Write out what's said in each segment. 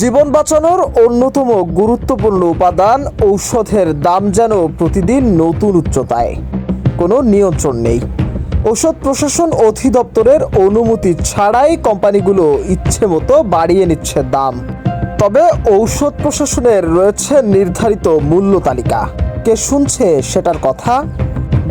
জীবন বাঁচানোর অন্যতম গুরুত্বপূর্ণ উপাদান ঔষধের দাম যেন প্রতিদিন নতুন উচ্চতায়। কোনো নিয়ন্ত্রণ নেই। ঔষধ প্রশাসন অধিদপ্তরের অনুমতি ছাড়াই কোম্পানিগুলো ইচ্ছে মতো বাড়িয়ে নিচ্ছে দাম। তবে ঔষধ প্রশাসনের রয়েছে নির্ধারিত মূল্য তালিকা। কে শুনছে সেটার কথা?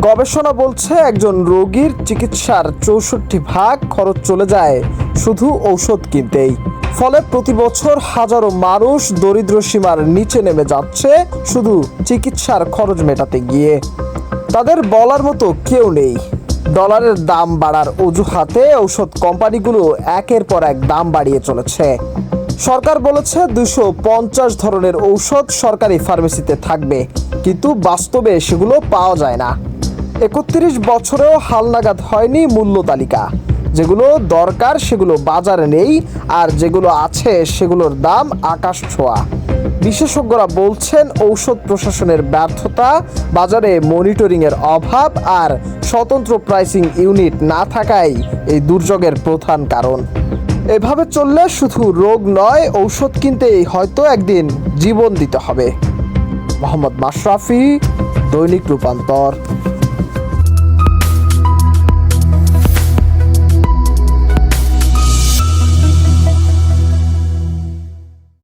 গবেষণা বলছে একজন রোগীর চিকিৎসার চৌষট্টি ভাগ খরচ চলে যায় শুধু ঔষধ কিনতেই। ফলে প্রতি বছর হাজারো মানুষ দরিদ্র সীমার নিচে নেমে যাচ্ছে শুধু চিকিৎসার খরচ মেটাতে গিয়ে। তাদের বলার মতো কেউ নেই। ডলারের দাম বাড়ার অজুহাতে ঔষধ কোম্পানিগুলো একের পর এক দাম বাড়িয়ে চলেছে। সরকার বলেছে দুশো পঞ্চাশ ধরনের ঔষধ সরকারি ফার্মেসিতে থাকবে, কিন্তু বাস্তবে সেগুলো পাওয়া যায় না। একত্রিশ বছরেও হালনাগাদ হয়নি মূল্য তালিকা। যেগুলো দরকার সেগুলো বাজারে নেই আর যেগুলো আছে সেগুলোর দাম আকাশ ছোঁয়া। বিশেষজ্ঞরা বলছেন ঔষধ প্রশাসনের ব্যর্থতা, বাজারে মনিটরিংয়ের অভাব আর স্বতন্ত্র প্রাইসিং ইউনিট না থাকাই এই দুর্যোগের প্রধান কারণ। এভাবে চললে শুধু রোগ নয়, ঔষধ কিনতেই হয়তো একদিন জীবন দিতে হবে। মোহাম্মদ মাশরাফি, দৈনিক রূপান্তর।